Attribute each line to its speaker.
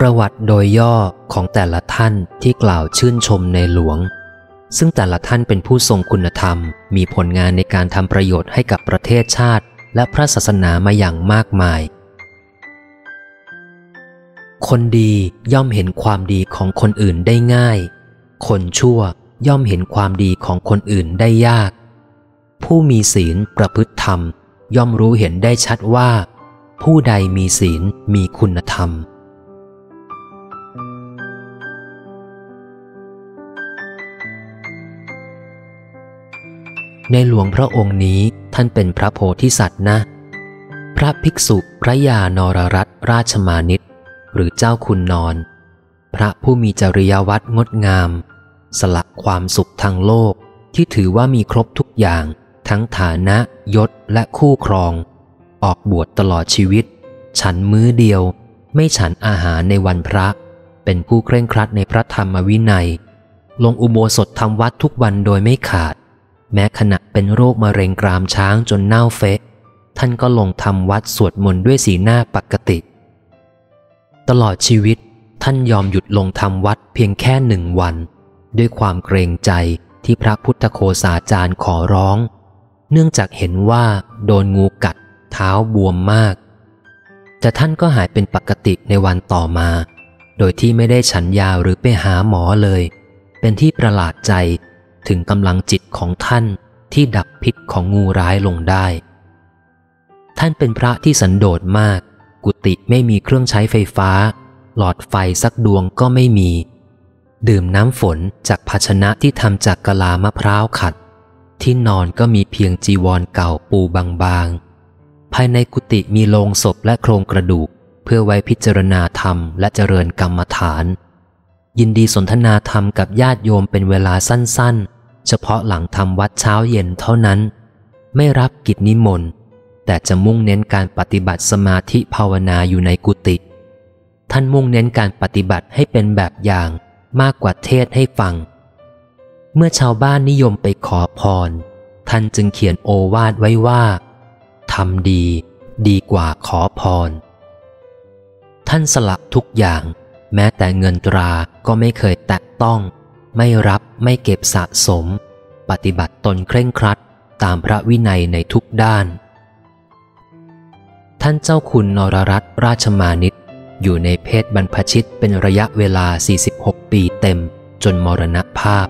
Speaker 1: ประวัติโดยย่อของแต่ละท่านที่กล่าวชื่นชมในหลวง ซึ่งแต่ละท่านเป็นผู้ทรงคุณธรรม มีผลงานในการทำประโยชน์ให้กับประเทศชาติ และพระศาสนามาอย่างมากมาย คนดีย่อมเห็นความดีของคนอื่นได้ง่าย คนชั่วย่อมเห็นความดีของคนอื่นได้ยาก ผู้มีศีลประพฤติธรรม ย่อมรู้เห็นได้ชัดว่า ผู้ใดมีศีลมีคุณธรรม ในหลวงพระองค์นี้ท่านเป็นพระโพธิสัตว์นะ พระภิกษุพระยานรรัตราชมานิตหรือเจ้าคุณนอน พระผู้มีจริยวัตรงดงาม สละความสุขทางโลกที่ถือว่ามีครบทุกอย่าง ทั้งฐานะยศและคู่ครอง ออกบวชตลอดชีวิต ฉันมื้อเดียว ไม่ฉันอาหารในวันพระ เป็นผู้เคร่งครัดในพระธรรมวินัย ลงอุโบสถทำวัดทุกวันโดยไม่ขาด แม้ขณะเป็นโรคมะเร็งกรามช้างจนเน่าเฟะ ท่านก็ลงทำวัดสวดมนต์ด้วยสีหน้าปกติ ตลอดชีวิตท่านยอมหยุดลงทำวัดเพียงแค่หนึ่งวัน ด้วยความเกรงใจที่พระพุทธโคสาจารย์ขอร้อง เนื่องจากเห็นว่าโดนงูกัด เท้าบวมมาก แต่ท่านก็หายเป็นปกติในวันต่อมา โดยที่ไม่ได้ฉันยาหรือไปหาหมอเลย เป็นที่ประหลาดใจ ถึงกำลังจิตของท่านที่ดับพิษของงูร้ายลงได้ ท่านเป็นพระที่สันโดษมาก กุฏิไม่มีเครื่องใช้ไฟฟ้า หลอดไฟสักดวงก็ไม่มี ดื่มน้ำฝนจากภาชนะที่ทำจากกะลามะพร้าวขัด ที่นอนก็มีเพียงจีวรเก่าปูบางๆ ภายในกุฏิมีโลงศพและโครงกระดูก เพื่อไว้พิจารณาธรรมและเจริญกรรมฐานยินดีสนทนาธรรมกับญาติโยมเป็นเวลาสั้นๆ เฉพาะหลังทำวัดเช้าเย็นเท่านั้น ไม่รับกิจนิมนต์ แต่จะมุ่งเน้นการปฏิบัติสมาธิภาวนาอยู่ในกุฏิท่านมุ่งเน้นการปฏิบัติให้เป็นแบบอย่างมากกว่าเทศให้ฟัง เมื่อชาวบ้านนิยมไปขอพร ท่านจึงเขียนโอวาทไว้ว่าทำดี ดีกว่าขอพร ท่านสละทุกอย่าง แม้แต่เงินตราก็ไม่เคยแตะต้อง ไม่รับไม่เก็บสะสม ปฏิบัติตนเคร่งครัดตามพระวินัยในทุกด้าน ท่านเจ้าคุณนรรัตราชมานิตอยู่ในเพศบรรพชิตเป็นระยะเวลา 46 ปีเต็มจนมรณภาพ